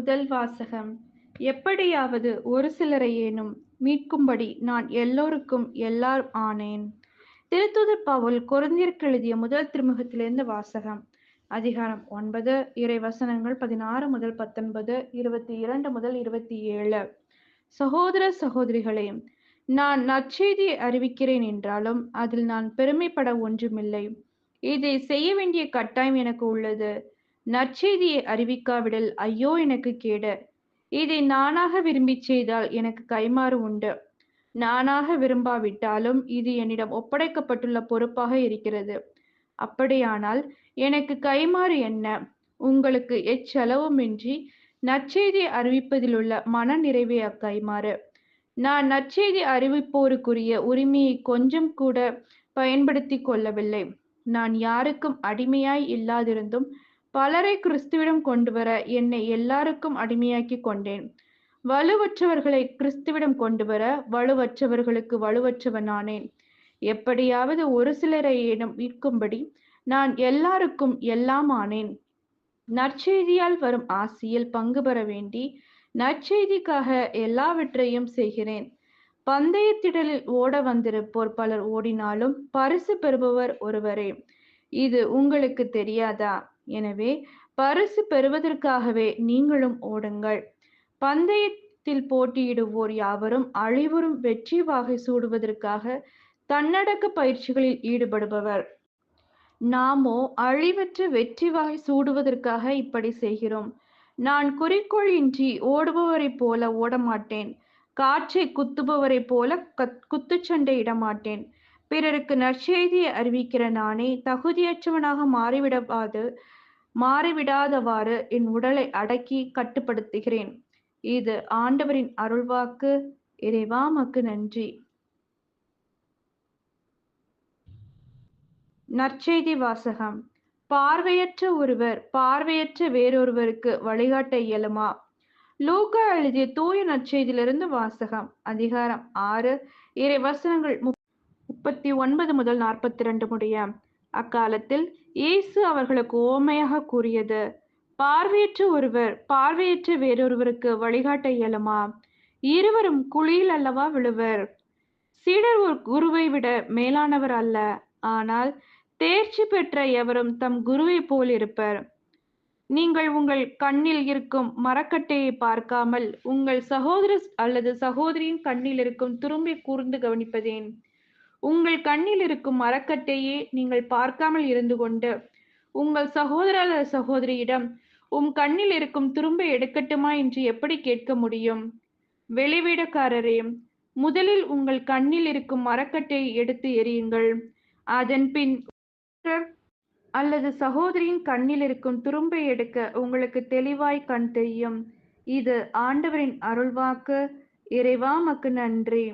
முதல் வாசகம். எப்படியாவது ஒரு சிலரையேனும் மீட்கும்படி நான் எல்லோருக்கும் எல்லார் ஆனேன். திருத்துதர் பவுல் குறைந்திற்கு எழுதிய முதல் திருமுகத்திலிருந்து வாசகம். அதிகாரம் ஒன்பது இறை வசனங்கள் பதினாறு முதல் பத்தொன்பது இருபத்தி இரண்டு முதல் இருபத்தி ஏழு. சகோதர சகோதரிகளே நான் நற்செய்தியை அறிவிக்கிறேன் என்றாலும் அதில் நான் பெருமைப்பட ஒன்றுமில்லை. இதை செய்ய வேண்டிய கட்டாயம் எனக்கு உள்ளது. நற்செய்தியை அறிவிக்காவிடல் ஐயோ எனக்கு கேடு. இதை நானாக விரும்பி செய்தால் எனக்கு கைமாறு உண்டு. நானாக விரும்பாவிட்டாலும் இது என்னிடம் ஒப்படைக்கப்பட்டுள்ள பொறுப்பாக இருக்கிறது. அப்படியானால் எனக்கு கைமாறு என்ன? உங்களுக்கு எச்செலவுமின்றி நற்செய்தி அறிவிப்பதிலுள்ள மன நிறைவே அக்கைமாறு நான் நற்செய்தி அறிவிப்போருக்குரிய உரிமையை கொஞ்சம் கூட பயன்படுத்தி கொள்ளவில்லை. நான் யாருக்கும் அடிமையாய் இல்லாதிருந்தும் பலரை கிறிஸ்துவிடம் கொண்டு வர என்னை எல்லாருக்கும் அடிமையாக்கி கொண்டேன். வலுவற்றவர்களை கிறிஸ்துவிடம் கொண்டு வர வலுவற்றவர்களுக்கு வலுவற்றவனானேன். எப்படியாவது ஒரு சிலரை ஏனும் நான் எல்லாருக்கும் எல்லாம் ஆனேன் நற்செய்தியால் வரும் ஆசியில் பங்கு பெற வேண்டி நற்செய்திக்காக எல்லாவற்றையும் செய்கிறேன். பந்தயத்திடலில் ஓட வந்திருப்போர் பலர் ஓடினாலும் பரிசு பெறுபவர் ஒருவரே. இது உங்களுக்கு தெரியாதா? எனவே பரிசு பெறுவதற்காகவே நீங்களும் ஓடுங்கள். பந்தயத்தில் போட்டியிடுவோர் யாவரும் அழிவரும் வெற்றி வாகை சூடுவதற்காக தன்னடக்க பயிற்சிகளில் ஈடுபடுபவர். நாமோ அழிவற்ற வெற்றி வகை சூடுவதற்காக இப்படி செய்கிறோம். நான் குறிக்கோள் இன்றி ஓடுபவரைப் போல ஓடமாட்டேன். காற்றை குத்துபவரைப் போல கத் குத்துச்சண்டை இடமாட்டேன். பிறருக்கு நற்செய்தியை அறிவிக்கிற நானே தகுதியற்றவனாக மாறிவிடவாது. மாறிவிடாதவாறு என் உடலை அடக்கி கட்டுப்படுத்துகிறேன். இது ஆண்டவரின் அருள்வாக்கு. இறைவாமக்கு நன்றி. நற்செய்தி வாசகம். பார்வையற்ற ஒருவர் பார்வையற்ற வேறொருவருக்கு வழிகாட்ட இயலுமா? லூக்கா எழுதிய தூய நற்செய்தியிலிருந்து வாசகம் அதிகாரம் ஆறு இறை வசனங்கள் முப்பத்தி ஒன்பது முதல் நாற்பத்தி ரெண்டு முடிய. அக்காலத்தில் இயேசு அவர்களுக்கு ஓமையாக கூறியது பார்வையற்ற ஒருவர் பார்வையற்ற வேறொருவருக்கு வழிகாட்ட இயலுமா? இருவரும் குழியில் அல்லவா விழுவர்? சீடர் ஒரு குருவை விட மேலானவர் அல்ல ஆனால் தேர்ச்சி பெற்ற எவரும் தம் குருவை போல் இருப்பர். நீங்கள் உங்கள் கண்ணில் இருக்கும் மரக்கட்டையை பார்க்காமல் உங்கள் சகோதர அல்லது சகோதரியின் கண்ணில் இருக்கும் துரும்பை கூர்ந்து கவனிப்பதேன். உங்கள் கண்ணில் இருக்கும் மரக்கட்டையே நீங்கள் பார்க்காமல் இருந்து கொண்டு உங்கள் சகோதர சகோதரியிடம் உம் கண்ணில் இருக்கும் துரும்பை எடுக்கட்டுமா? என்று எப்படி கேட்க முடியும்? வெளிவிடக்காரரே முதலில் உங்கள் கண்ணில் இருக்கும் மரக்கட்டை எடுத்து எறியுங்கள். அதன் பின் அல்லது சகோதரியின் கண்ணில் இருக்கும் துரும்பை எடுக்க உங்களுக்கு தெளிவாய் கண் தெரியும். இது ஆண்டவரின் அருள்வாக்கு. இறைவா மக்கு நன்றி.